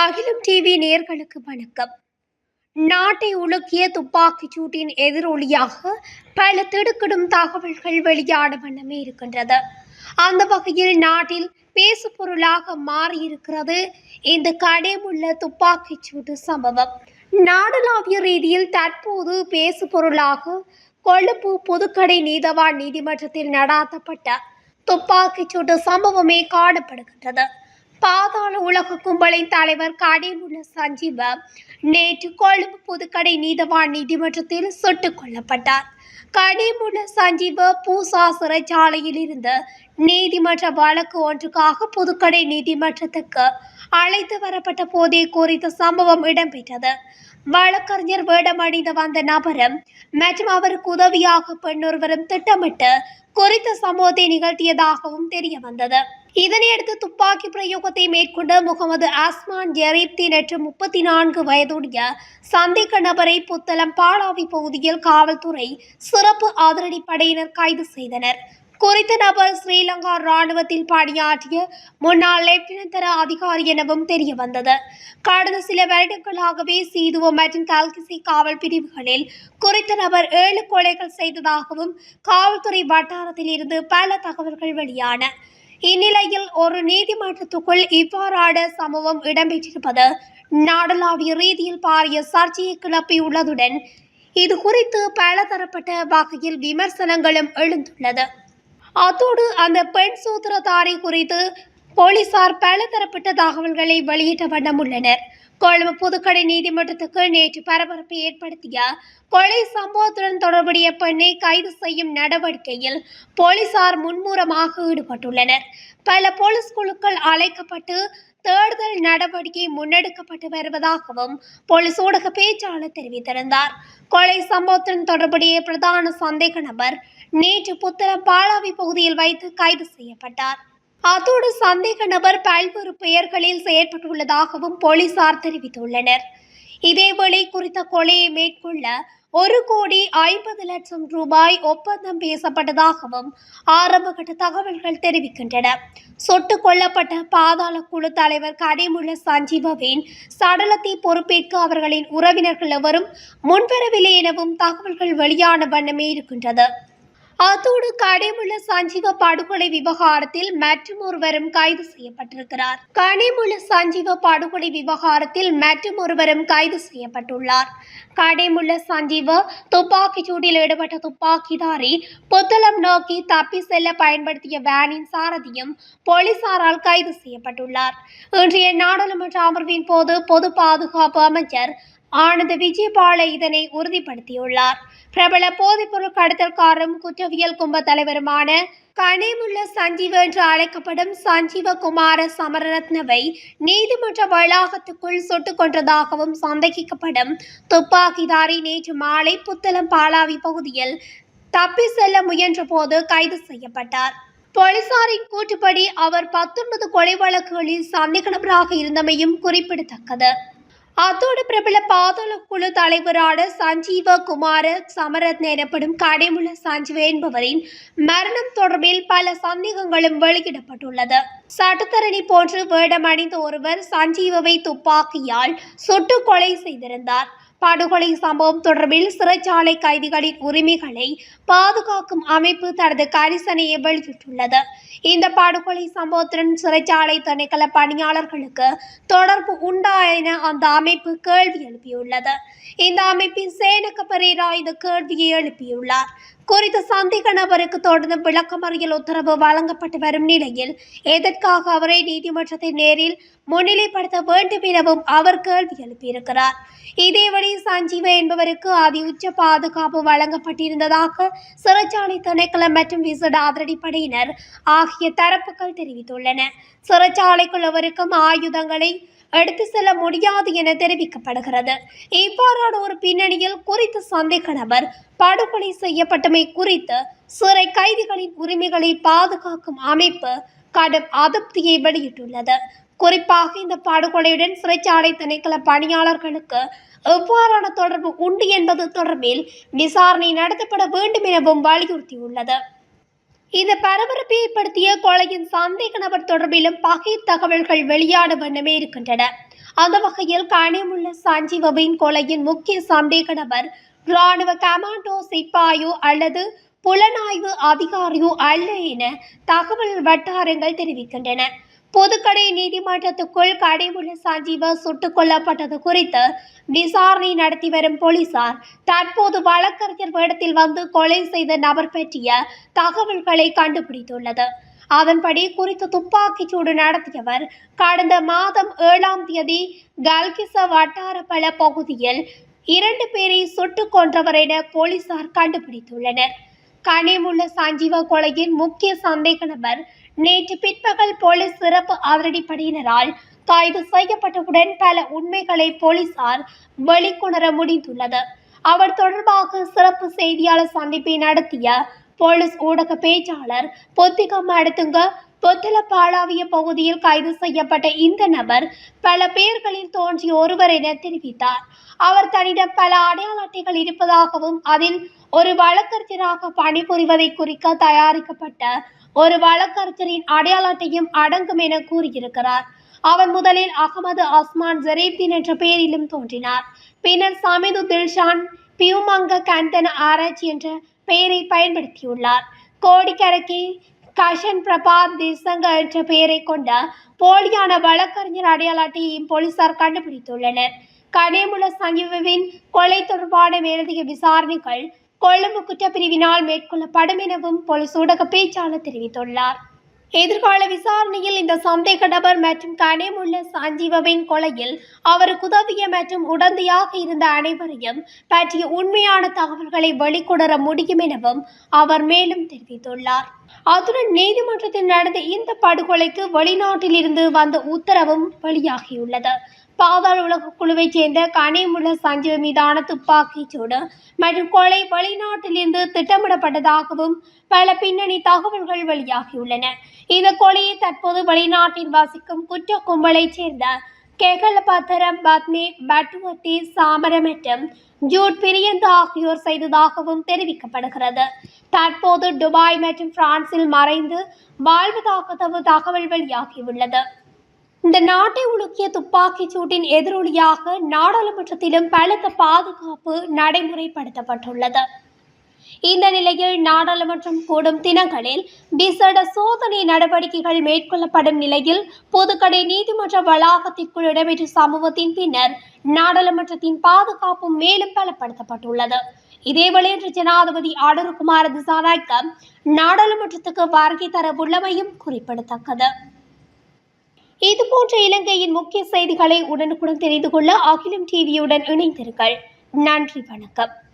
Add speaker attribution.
Speaker 1: அகிலம் டிவி நேர்களுக்கு வணக்கம். நாட்டை உலுக்கிய துப்பாக்கிச் சூட்டின் எதிரொலியாக பல திடுக்கிடும் தகவல்கள் வெளியான வண்ணமே இருக்கின்றது. அந்த வகையில் நாட்டில் பேசு பொருளாக மாறியிருக்கிறது இந்த கடைமுள்ள துப்பாக்கிச் சூட்டு சம்பவம். நாடளாவிய ரீதியில் தற்போது பேசு பொருளாக கொழுப்பு புதுக்கடை நீதவான் நீதிமன்றத்தில் நடாத்தப்பட்ட துப்பாக்கிச் சூட்டு சம்பவமே காணப்படுகின்றது. பாதாள உலக கும்பலின் தலைவர் கடைமுள்ள சஞ்சீவ நேற்று கொழும்பு புதுக்கடை நீதவான் நீதிமன்றத்தில் சுட்டுக் கொல்லப்பட்டார். கடிமுள்ள சஞ்சீவ பூசா சிறைச்சாலையில் இருந்து நீதிமன்ற வழக்கு ஒன்றுக்காக புதுக்கடை நீதிமன்றத்துக்கு அழைத்து வரப்பட்ட போதே குறித்த சம்பவம் இடம்பெற்றது. வழக்கறிஞர் வேடமணிந்து வந்த நபரும் மற்றும் அவருக்கு உதவியாக பெண்ணொருவரும் திட்டமிட்டு குறித்த சம்பவத்தை நிகழ்த்தியதாகவும் தெரிய வந்தது இதனையடுத்து துப்பாக்கி பிரயோகத்தை மேற்கொண்ட முகமது ஆஸ்மான் ஜெரீப்தி நேற்று முப்பத்தி நான்கு வயதுடைய சந்தேக நபரை புத்தளம் பாலாவி பகுதியில் காவல்துறை சிறப்பு ஆதரடி படையினர் கைது செய்தனர். குறித்த நபர் ஸ்ரீலங்கா ராணுவத்தில் பணியாற்றிய முன்னாள் லெப்டினன்ட் தர அதிகாரி எனவும் தெரிய வந்தது கடந்த சில வருடங்களாகவே சீதுவ மற்றும் கல்கிசி காவல் பிரிவுகளில் குறித்த நபர் ஏழு கொலைகள் செய்ததாகவும் காவல்துறை வட்டாரத்தில் இருந்து பல தகவல்கள் வெளியான இந்நிலையில் ஒரு நீதிமன்றத்துக்குள் இவ்வாறான சம்பவம் இடம்பெற்றிருப்பது நாடளாவிய ரீதியில் பாரிய சர்ச்சையை கிளப்பியுள்ளதுடன் இது குறித்து பல தரப்பட்ட வகையில் விமர்சனங்களும் எழுந்துள்ளது. அத்தோடு அந்த பெண் சூத்திரதாரி குறித்து போலீசார் பல தரப்பட்ட தகவல்களை வெளியிட்ட வண்ணம் உள்ளனர். கொழும்பு புதுக்கடை நீதிமன்றத்துக்கு நேற்று பரபரப்பை ஏற்படுத்திய கொலை சம்பவத்துடன் தொடர்புடைய பெண்ணை கைது செய்யும் நடவடிக்கையில் போலீசார் முன்மூலமாக ஈடுபட்டுள்ளனர். பல போலீஸ் குழுக்கள் அழைக்கப்பட்டு தேடுதல் நடவடிக்கை முன்னெடுக்கப்பட்டு வருவதாகவும் போலீஸ் ஊடக பேச்சாளர் தெரிவித்திருந்தார். கொலை சம்பவத்துடன் தொடர்புடைய பிரதான சந்தேக நபர் நேற்று புத்தளம் பாலாவி பகுதியில் வைத்து கைது செய்யப்பட்டார். அதோடு சந்தேக நபர் பல்வேறு பெயர்களில் செயற்பட்டுள்ளதாகவும் போலீசார் தெரிவித்துள்ளனர். இதேவேளை குறித்த கொலையை மேற்கொள்ள ஒரு கோடி ஐம்பது லட்சம் ரூபாய் ஒப்பந்தம் பேசப்பட்டதாகவும் ஆரம்பகட்ட தகவல்கள் தெரிவிக்கின்றன. சொட்டு கொல்லப்பட்ட பாதாள குழு தலைவர் கடைமுள்ள சஞ்சீவவின் சடலத்தை பொறுப்பேற்க அவர்களின் உறவினர்கள் எவரும் முன்வரவில்லை எனவும் தகவல்கள் வெளியான வண்ணமே இருக்கின்றது. அத்தோடு கனிமுள்ள சஞ்சீவ படுகொலை விவகாரத்தில் மற்றும் ஒருவரும் கைது செய்யப்பட்டிருக்கிறார். கனிமுள்ள சஞ்சீவ படுகொலை விவகாரத்தில் மற்றும் ஒருவரும் கைது செய்யப்பட்டுள்ளார். கடைமுள்ள சஞ்சீவ துப்பாக்கிச் சூட்டில் ஈடுபட்ட துப்பாக்கிதாரி புத்தளம் நோக்கி தப்பி செல்ல பயன்படுத்திய வேனின் சாரதியும் போலீசாரால் கைது செய்யப்பட்டுள்ளார். இன்றைய நாடாளுமன்ற அமர்வின் போது பொது பாதுகாப்பு அமைச்சர் ஆனந்த விஜயபால இதனை உறுதிப்படுத்தியுள்ளார். பிரபல போதைப்பொருள் கடத்தல்காரரும் குற்றவியல் கும்ப தலைவருமான கனிமுள்ள சஞ்சீவ என்று அழைக்கப்படும் சஞ்சீவகுமார சமரரத்னவை நீதிமன்ற வளாகத்துக்குள் சுட்டுக் கொன்றதாகவும் சந்தேகிக்கப்படும் துப்பாக்கிதாரி நேற்று மாலை புத்தளம் பாலாவி பகுதியில் தப்பி செல்ல முயன்றபோது கைது செய்யப்பட்டார். போலீசாரின் கூற்றுப்படி அவர் பத்தொன்பது கொலை வழக்குகளில் சந்தேக நபராக இருந்தமையும் குறிப்பிடத்தக்கது. அத்தோடு பிரபல பாதாள குழு தலைவரான சஞ்சீவ குமார சமரத்ன எனப்படும் கடைமுள்ள சஞ்சீவ என்பவரின் மரணம் தொடர்பில் பல சந்தேகங்களும் வெளியிடப்பட்டுள்ளது. சட்டத்தரணி போன்று வேடமணிந்த ஒருவர் சஞ்சீவவை துப்பாக்கியால் சுட்டு கொலை செய்திருந்தார். படுகொலை சம்பவம் தொடர்பில் சிறைச்சாலை கைதிகளின் உரிமைகளை பாதுகாக்கும் அமைப்பு தனது கரிசனையை வெளியிட்டுள்ளது. இந்த படுகொலை சம்பவத்துடன் சிறைச்சாலை திணைக்கள பணியாளர்களுக்கு தொடர்பு உண்டா என அந்த அமைப்பு கேள்வி எழுப்பியுள்ளது. இந்த அமைப்பின் சேனக பெரேரா இந்த கேள்வியை எழுப்பியுள்ளார். குறித்த சந்தேக நபருக்கு தொடர்ந்து விளக்கமறியல் உத்தரவு வழங்கப்பட்டு வரும் நிலையில் எதற்காக அவரை நீதிமன்றத்தை நேரில் முன்னிலைப்படுத்த வேண்டும் எனவும் அவர் கேள்வி எழுப்பியிருக்கிறார். இதேவழி சஞ்சீவ என்பவருக்கு அதி உச்ச பாதுகாப்பு வழங்கப்பட்டிருந்ததாக சிறைச்சாலை திணைக்களம் மற்றும் விசேட அதிரடிப்படையினர் ஆகிய தரப்புகள் தெரிவித்துள்ளன. சிறைச்சாலைக்குள் அவருக்கும் ஆயுதங்களை எடுத்து செல்ல முடியாது என தெரிவிக்கப்படுகிறது. இவ்வாறான ஒரு பின்னணியில் குறித்த சந்தேக நபர் படுகொலை செய்யப்பட்டமை குறித்து சிறை கைதிகளின் உரிமைகளை பாதுகாக்கும் அமைப்பு கடும் அதிருப்தியை வெளியிட்டுள்ளது. குறிப்பாக இந்த படுகொலையுடன் சிறைச்சாலை திணைக்கள பணியாளர்களுக்கு எவ்வாறான தொடர்பு உண்டு என்பது தொடர்பில் விசாரணை நடத்தப்பட வேண்டும் எனவும் வலியுறுத்தியுள்ளது. இந்த பரபரப்பை ஏற்படுத்திய கொலையின் சந்தேக நபர் தொடர்பிலும் பகை தகவல்கள் வெளியான வண்ணமே இருக்கின்றன. அந்த வகையில் கனிமுள்ள சஞ்சீவவின் கொலையின் முக்கிய சந்தேக நபர் இராணுவ கமாண்டோ சிப்பாயோ அல்லது புலனாய்வு அதிகாரியோ அல்ல என தகவல் வட்டாரங்கள் தெரிவிக்கின்றன. புதுக்கடை நீதிமன்றத்துக்குள் கடைமுள்ள சஞ்சீவ சுட்டுக் கொல்லப்பட்டது குறித்து விசாரணை நடத்தி வரும் போலீசார் தற்போது வழக்கறிஞர் வேடத்தில் வந்து கொலை செய்த நபர் பற்றிய தகவல்களை கண்டுபிடித்துள்ளது. அதன்படி குறித்த துப்பாக்கிச்சூடு நடத்தியவர் கடந்த மாதம் ஏழாம் தேதி கல்கிச வட்டாரப்பல பகுதியில் இரண்டு பேரை சுட்டுக் கொன்றவர் என போலீசார் கண்டுபிடித்துள்ளனர். கனிமுள்ள சஞ்சீவ கொலையின் முக்கிய சந்தேக நபர் நேற்று பிற்பகல் போலீஸ் சிறப்பு அதிரடிப்படையினரால் கைது செய்யப்பட்டவுடன் பல உண்மைகளை போலீசார் வெளிக்கொணர முடிந்துள்ளது. அவர் தொடர்பாக சிறப்பு செய்தியாளர் சந்திப்பை நடத்திய போலீஸ் ஊடக பேச்சாளர் பொத்திகம் அடுத்துங்க பொத்தலப்பாளாவிய பகுதியில் கைது செய்யப்பட்ட இந்த நபர் பல பெயர்களில் தோன்றிய ஒருவர் என தெரிவித்தார். அவர் தன்னிடம் பல அடையாள அட்டைகள் இருப்பதாகவும் அதில் ஒரு வழக்கறிஞராக பணிபுரிவதை குறிக்க தயாரிக்கப்பட்ட ஒரு வழக்கறிஞரின் அடையாள அட்டையும் அடங்கும் என கூறியிருக்கிறார். அவர் முதலில் அகமது அஸ்மான் ஜரீப்தீன் என்ற பெயரிலும் தோன்றினார். பின்னர் சமிது தில்ஷான் பியூமங்க கந்தன் ஆராய்ச்சி என்ற பெயரை பயன்படுத்தியுள்ளார். கோடிக்கரைக்கு கஷன் பிரபாத் திசங்க என்ற பெயரை கொண்ட போலியான வழக்கறிஞர் அடையாள அட்டையையும் போலீசார் கண்டுபிடித்துள்ளனர். கனேமுல சங்கிவின் கொலை தொடர்பான மேலதிக விசாரணைகள் கொழும்பு குற்றப்பிரிவினால் மேற்கொள்ளப்படும் எனவும் போலீஸ் ஊடக பேச்சாளர் தெரிவித்துள்ளார். எதிர்கால விசாரணையில் இந்த சந்தேக நபர் மற்றும் கனேமுள்ள சஞ்சீவவின் கொலையில் அவருக்கு உதவிய மற்றும் உடந்தையாக இருந்த அனைவரையும் பற்றிய உண்மையான தகவல்களை வெளிக்கொணர முடியும் எனவும் அவர் மேலும் தெரிவித்துள்ளார். அத்துடன் நீதிமன்றத்தில் நடந்த இந்த படுகொலைக்கு வெளிநாட்டில் இருந்து வந்த உத்தரவும் வெளியாகியுள்ளது. பாதாள உலக குழுவைச் சேர்ந்த கனிமுள்ள சஞ்சீவ் மீதான துப்பாக்கிச் சூடு மற்றும் கொலை வெளிநாட்டிலிருந்து திட்டமிடப்பட்டதாகவும் பல பின்னணி தகவல்கள் வெளியாகியுள்ளன. இந்த கொலையை தற்போது வெளிநாட்டில் வசிக்கும் குற்ற கும்பலைச் சேர்ந்த கெகலபத்திரம் பத்மி பட்டுவத்தி சாமர மற்றும் ஜூட் பிரியந்த ஆகியோர் செய்ததாகவும் தெரிவிக்கப்படுகிறது. தற்போது துபாய் மற்றும் பிரான்சில் மறைந்து வாழ்வதாக தகவல் வெளியாகியுள்ளது. இந்த நாட்டை உலுக்கிய துப்பாக்கிச் சூட்டின் எதிரொலியாக நாடாளுமன்றத்திலும் பலத்த பாதுகாப்பு நடைமுறைப்படுத்தப்பட்டுள்ளது. இந்த நிலையில் நாடாளுமன்றம் கூடும் தினங்களில் விசேட சோதனை நடவடிக்கைகள் மேற்கொள்ளப்படும் நிலையில் பொதுக்கடை நீதிமன்ற வளாகத்திற்குள் இடம்பெற்ற சம்பவத்தின் பின்னர் நாடாளுமன்றத்தின் பாதுகாப்பு மேலும் பலப்படுத்தப்பட்டுள்ளது. இதேவேளை இன்று ஜனாதிபதி ஆடருகுமார திசாநாயக்கம் நாடாளுமன்றத்துக்கு வருகை தர உள்ளமையும் குறிப்பிடத்தக்கது. இதுபோன்ற இலங்கையின் முக்கிய செய்திகளை உடனுக்குடன் தெரிந்து கொள்ள அகிலம் டிவியுடன் இணைந்திருங்கள். நன்றி வணக்கம்.